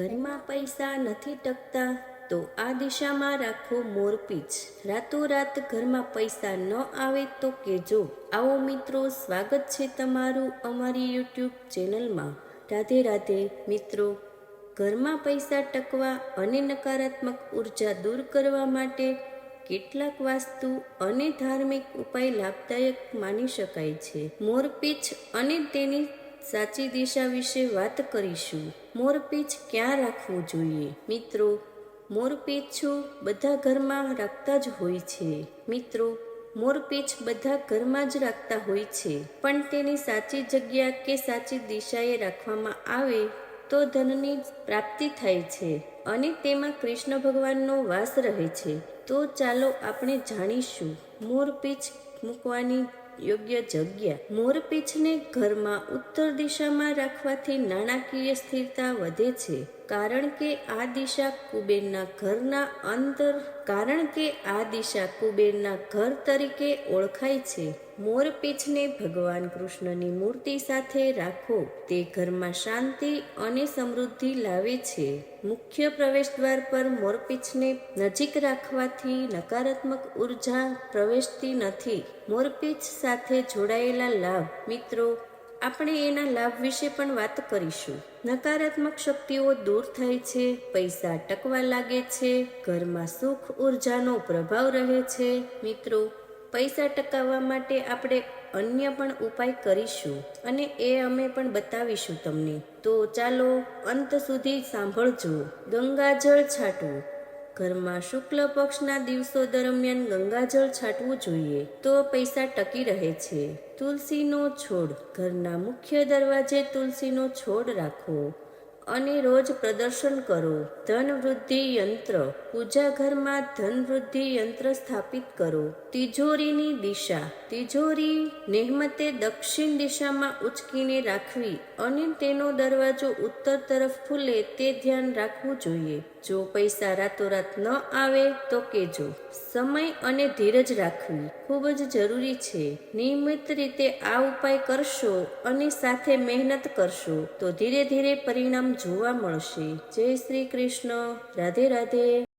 ઘરમાં પૈસા નથી ટકતા, તો આ દિશામાં રાખો મોરપીચ રાતોરાત ઘરમાં પૈસા ન આવે તો કેજો. આવો મિત્રો, સ્વાગત છે તમારું અમારી યુટ્યુબ ચેનલમાં. રાધે રાધે, મિત્રો. ઘરમાં પૈસા ટકવા અને નકારાત્મક ઊર્જા દૂર કરવા માટે કેટલાક વાસ્તુ અને ધાર્મિક ઉપાય લાભદાયક માની શકાય છે. મોરપીચ અને તેની સાચી દિશા વિશે વાત કરીશું. મોરપીંછ ક્યાં રાખવું જોઈએ? મિત્રો મોરપીંછું બધા ઘરમાં રાખતા જ હોય છે. મિત્રો મોરપીંછ બધા ઘરમાં જ રાખતા હોય છે. પણ તેની સાચી જગ્યા કે સાચી દિશાએ રાખવામાં આવે તો ધનની પ્રાપ્તિ થાય છે અને તેમાં કૃષ્ણ ભગવાનનો વાસ રહે છે. તો ચાલો આપણે જાણીશું મોરપીંછ મૂકવાની યોગ્ય જગ્યા મોરપીંછને ઘરમાં ઉત્તર દિશામાં રાખવાથી નાણાકીય સ્થિરતા વધે છે. કારણ કે આ દિશા કુબેરના ઘરના અંદર, કારણ કે આ દિશા કુબેરના ઘર તરીકે ઓળખાય છે. મોરપીંછને ભગવાન કૃષ્ણની મૂર્તિ સાથે રાખો, તે ઘરમાં શાંતિ અને સમૃદ્ધિ લાવે છે. મુખ્ય પ્રવેશ દ્વાર પર મોરપીંછને નજીક રાખવાથી નકારાત્મક ઊર્જા પ્રવેશતી નથી. મોરપીંછ સાથે જોડાયેલા લાભ, મિત્રો, આપણે એના લાભ વિશે પણ વાત કરીશું. નકારાત્મક શક્તિઓ દૂર થાય છે, પૈસા ટકવા લાગે છે, ઘરમાં સુખ ઉર્જાનો પ્રભાવ રહે છે. મિત્રો, પૈસા ટકાવવા માટે આપણે અન્ય પણ ઉપાય કરીશું અને એ અમે પણ બતાવીશું તમને. તો ચાલો અંત સુધી સાંભળજો. ગંગાજળ છાંટવું. ઘરમાં શુક્લ પક્ષના દિવસો દરમિયાન ગંગાજળ છાંટવું જોઈએ તો પૈસા ટકી રહે છે. તુલસીનો છોડ, ઘરના મુખ્ય દરવાજે તુલસીનો છોડ રાખો. અને રોજ પ્રદર્શન કરો. ધનવૃદ્ધિ યંત્ર. પૂજા ઘરમાં ધન યંત્ર સ્થાપિત કરો. તિજોરીની દિશા. તિજોરી નહેમતે દક્ષિણ દિશામાં ઉચકીને રાખવી અને તેનો દરવાજો ઉત્તર તરફ ખુલે તે ધ્યાન રાખવું જોઈએ. જો પૈસા રાતોરાત ન આવે તો કેજો. સમય અને ધીરજ રાખવી ખૂબ જ જરૂરી છે. નિયમિત રીતે આ ઉપાય કરશો અને સાથે મહેનત કરશો તો ધીરે ધીરે પરિણામ જોવા મળશે. જય શ્રી કૃષ્ણ. રાધે રાધે.